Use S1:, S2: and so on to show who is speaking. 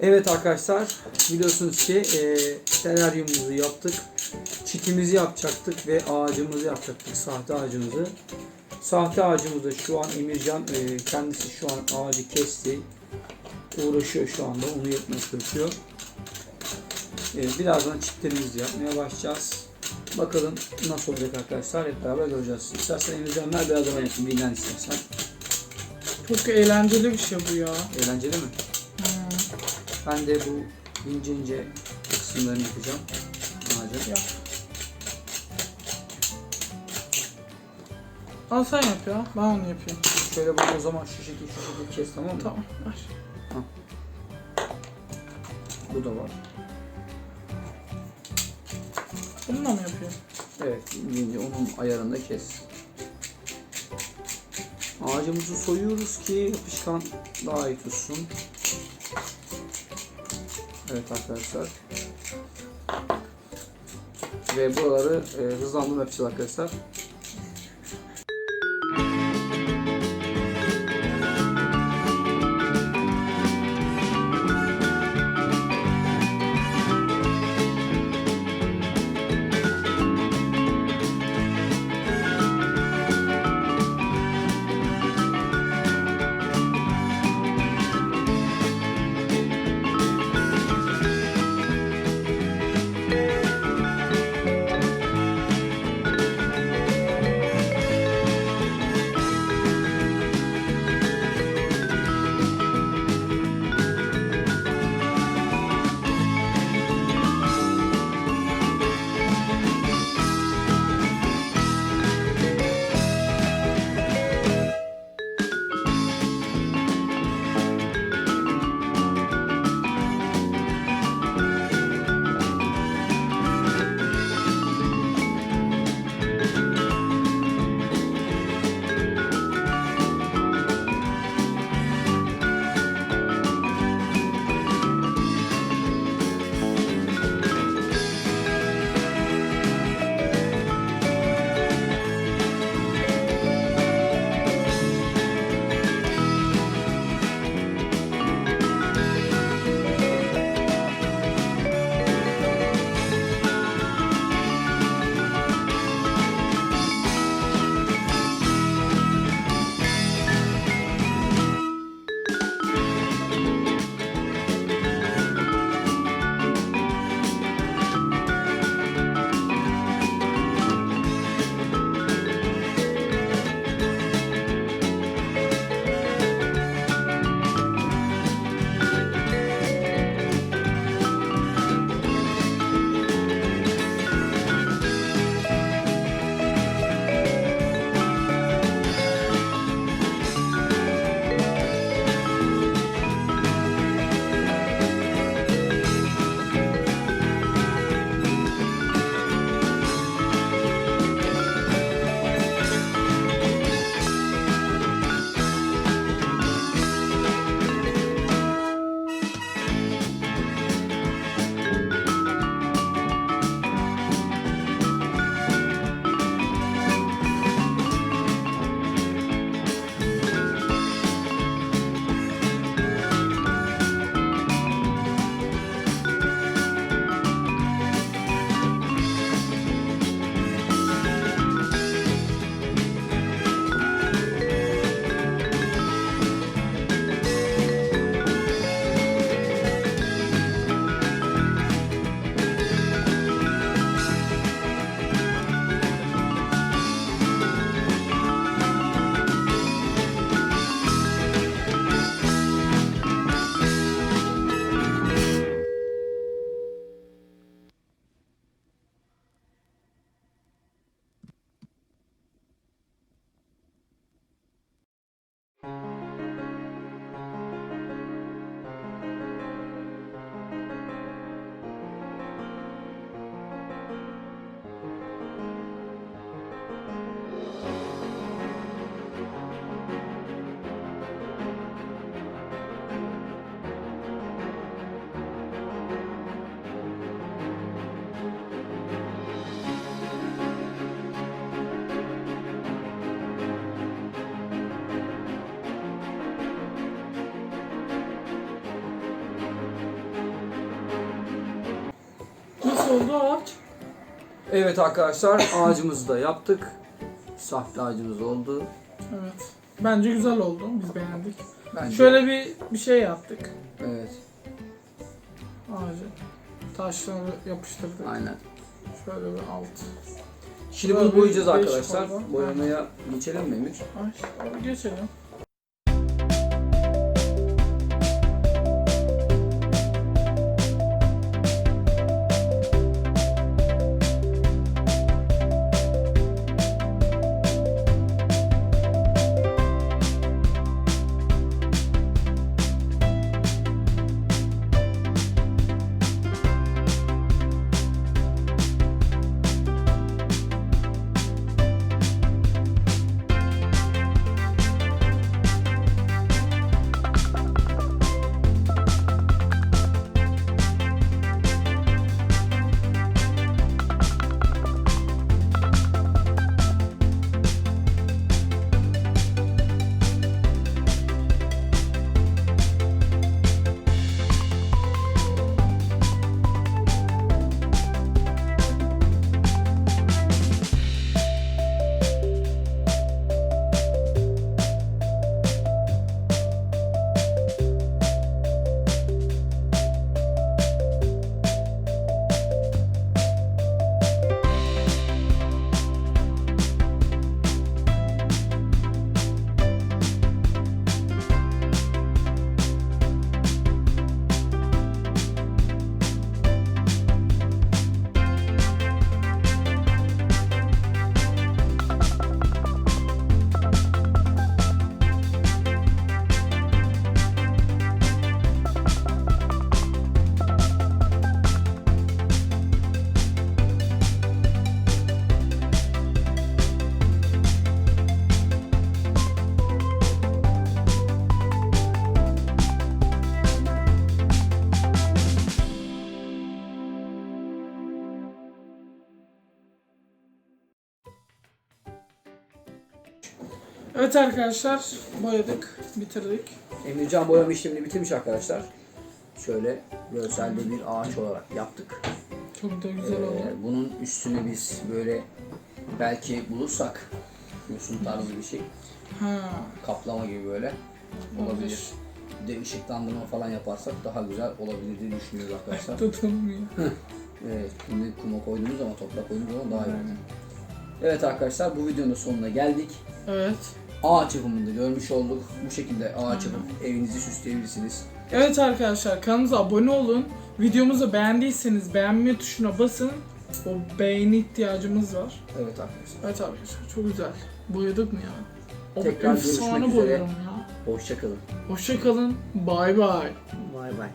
S1: Evet arkadaşlar biliyorsunuz ki e, teraryumumuzu yaptık. Çitimizi yapacaktık ve ağacımızı yapacaktık. Sahte ağacımızı. Sahte ağacımızda şu an Emircan e, kendisi şu an ağacı kesti. Uğraşıyor şu anda. Onu yapmaya çalışıyor. E, birazdan çitlerimizi yapmaya başlayacağız. Bakalım nasıl olacak arkadaşlar. Hep beraber göreceğiz. İstersen Emircan ver biraz ben yapayım. Dinlen istersen.
S2: Çok eğlenceli bir şey bu ya.
S1: Eğlenceli mi? Ben de bu ince ince kısımlarını yapacağım. Ağacın.
S2: yap. Al sen yap ya. Ben onu yapayım.
S1: Şöyle bak o zaman şu şekilde şu şekilde kes tamam mı?
S2: Tamam. Ver.
S1: Bu da var.
S2: Bununla mı yapayım?
S1: Evet ince ince onun ayarında kes. Ağacımızı soyuyoruz ki yapışkan daha iyi tutsun. Evet arkadaşlar. Ve buraları e, hızlandırma yapacağız arkadaşlar.
S2: Nasıl oldu ağaç?
S1: Evet arkadaşlar ağacımızı da yaptık. Sahte ağacımız oldu.
S2: Evet. Bence güzel oldu. Biz beğendik.
S1: Bence.
S2: Şöyle bir bir şey yaptık.
S1: Evet
S2: Ağacı. Taşları yapıştırdık.
S1: aynen.
S2: Şöyle bir alt.
S1: Şimdi bunu boyayacağız arkadaşlar. Boyamaya geçelim mi Emir?
S2: Ay, geçelim. Evet arkadaşlar boyadık, bitirdik.
S1: Emircan boyama işlemini bitirmiş arkadaşlar. Şöyle görselde bir ağaç olarak yaptık.
S2: Çok da güzel oldu.
S1: Ee, bunun üstüne biz böyle belki bulursak yosun tarzı bir şey
S2: Ha,
S1: kaplama gibi böyle olabilir.
S2: Olabilir.
S1: Bir de ışıklandırma falan yaparsak daha güzel olabilir diye düşünüyoruz arkadaşlar.
S2: tutulmuyor.
S1: Evet, şimdi kuma koyduğumuz zaman, toprak koyduğumuz zaman daha iyi olur. Evet arkadaşlar bu videonun sonuna geldik.
S2: Evet.
S1: Ağaç yapımını da görmüş olduk. Bu şekilde ağaç yapıp evinizi süsleyebilirsiniz.
S2: Evet arkadaşlar kanalımıza abone olun. Videomuzu beğendiyseniz beğenme tuşuna basın. O beğeni ihtiyacımız var.
S1: Evet arkadaşlar.
S2: Evet arkadaşlar çok güzel. Boyadık mı ya? O
S1: Tekrar görüşmek üzere.
S2: boyarım ya.
S1: Hoşçakalın.
S2: Hoşçakalın. Bay bay.
S1: Bay bay.